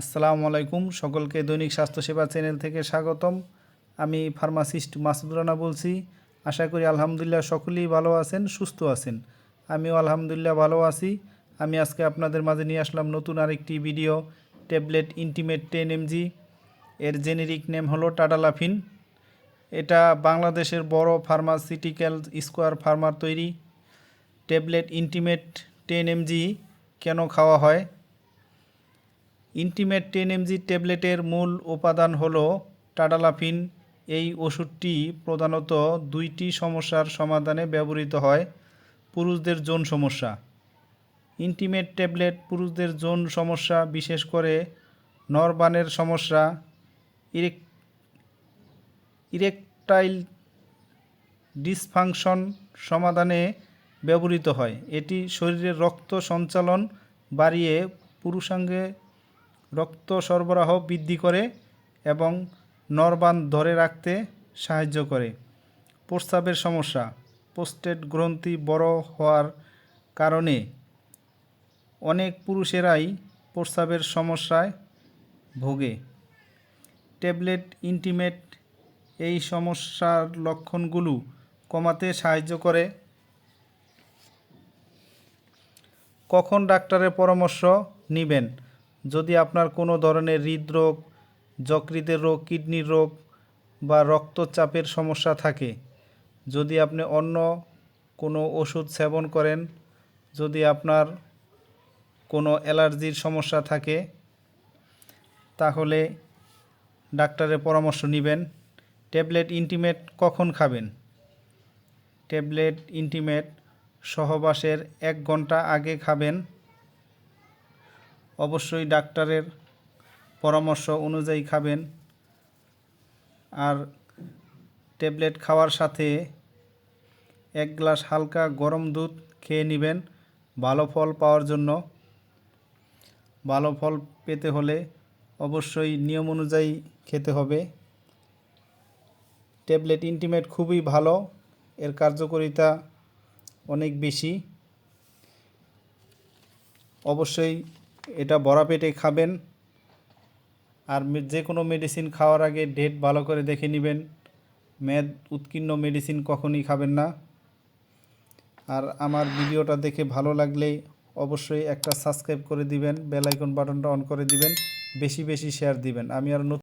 আসসালামু আলাইকুম। সকলকে দৈনিক স্বাস্থ্যসেবা চ্যানেল থেকে স্বাগতম। আমি ফার্মাসিস্ট মাসুদ রানা বলছি। আশা করি আলহামদুলিল্লাহ সকলেই ভালো আছেন, সুস্থ আছেন। আমিও আলহামদুলিল্লাহ ভালো আছি। আমি আজকে আপনাদের মাঝে নিয়ে আসলাম নতুন আরেকটি video, tablet Intimate ten mg. এর জেনেরিক নেম হলো টাডালাফিন। এটা বাংলাদেশের বড় ফার্মাসিউটিক্যাল স্কোয়ার ফার্মার তৈরি। ট্যাবলেট ইন্টিমেট টেন এমজি কেন খাওয়া হয়? ইন্টিমেট টেন এমজি ট্যাবলেটের মূল উপাদান হল টাডালাফিন। এই ওষুধটি প্রধানত দুইটি সমস্যার সমাধানে ব্যবহৃত হয়, পুরুষদের যৌন সমস্যা। ইন্টিমেট ট্যাবলেট পুরুষদের যৌন সমস্যা, বিশেষ করে নরবানের সমস্যা, ইরেক, ইরেকটাইল ডিসফাংশন সমাধানে ব্যবহৃত হয়। এটি শরীরের রক্ত সঞ্চালন বাড়িয়ে পুরুষাঙ্গে রক্ত সরবরাহ বৃদ্ধি করে এবং নরবান ধরে রাখতে সাহায্য করে। প্রস্রাবের সমস্যা, প্রোস্টেট গ্রন্থি বড় হওয়ার কারণে অনেক পুরুষেরাই প্রস্রাবের সমস্যায় ভোগে। ট্যাবলেট ইন্টিমেট এই সমস্যার লক্ষণগুলো কমাতে সাহায্য করে। কখন ডাক্তারের পরামর্শ নেবেন? যদি আপনার কোনো ধরনের হৃদরোগ, যকৃতের রোগ, কিডনির রোগ বা রক্তচাপের সমস্যা থাকে, যদি আপনি অন্য কোনো ওষুধ সেবন করেন, যদি আপনার কোনো অ্যালার্জির সমস্যা থাকে, তাহলে ডাক্তারের পরামর্শ নেবেন। ট্যাবলেট ইন্টিমেট কখন খাবেন? ট্যাবলেট ইন্টিমেট সহবাসের এক ঘণ্টা আগে খাবেন। অবশ্যই ডাক্তারের পরামর্শ অনুযায়ী খাবেন। আর ট্যাবলেট খাওয়ার সাথে এক গ্লাস হালকা গরম দুধ খেয়ে নেবেন। ভালো ফল পাওয়ার জন্য। ভালো ফল পেতে হলে অবশ্যই নিয়ম অনুযায়ী খেতে হবে। ট্যাবলেট ইন্টিমেট খুবই ভালো। এর কার্যকারিতা অনেক বেশি। অবশ্যই এটা বড়া পেটে খাবেন আর যে কোনো মেডিসিন খাওয়ার আগে ডেট ভালো করে দেখে নেবেন। মেদ উৎকীর্ণ মেডিসিন কখনই খাবেন না। আর আমার ভিডিওটা দেখে ভালো লাগলে অবশ্যই একটা সাবস্ক্রাইব করে দিবেন বেল আইকন বাটনটা অন করে দিবেন, বেশি বেশি শেয়ার দিবেন। আমি আর